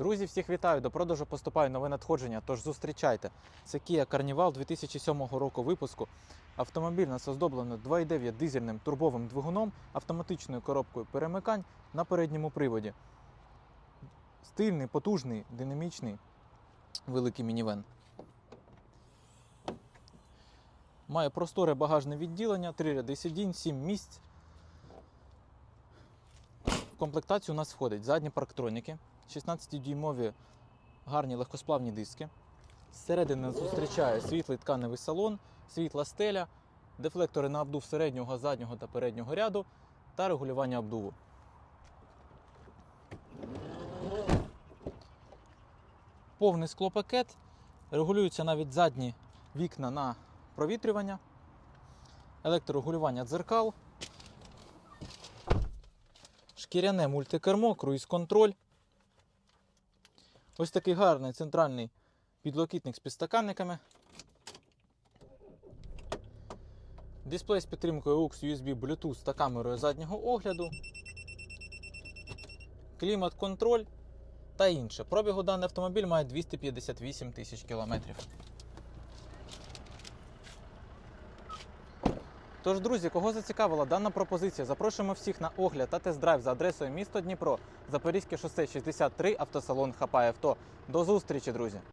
Друзі, всіх вітаю! До продажу поступає нове надходження, тож зустрічайте. Це Kia Carnival 2007 року випуску. Автомобіль нас оздоблено 2.9 дизельним турбовим двигуном, автоматичною коробкою перемикань на передньому приводі. Стильний, потужний, динамічний, великий мінівен. Має просторе багажне відділення, 3 ряди сидінь, 7 місць. В комплектацію у нас входить задні парктроніки, 16-дюймові гарні легкосплавні диски. Зсередини зустрічає світлий тканевий салон, світла стеля, дефлектори на обдув середнього, заднього та переднього ряду та регулювання обдуву. Повний склопакет, регулюються навіть задні вікна на провітрювання, електрорегулювання дзеркал, шкіряне мультикермо, круїз-контроль. Ось такий гарний центральний підлокітник з підстаканниками. Дисплей з підтримкою AUX USB Bluetooth та камерою заднього огляду. Клімат-контроль та інше. Пробігу даний автомобіль має 258 тисяч кілометрів. Тож, друзі, кого зацікавила дана пропозиція, запрошуємо всіх на огляд та тест-драйв за адресою місто Дніпро, Запорізьке шосе 63, автосалон Хапаєвто. До зустрічі, друзі!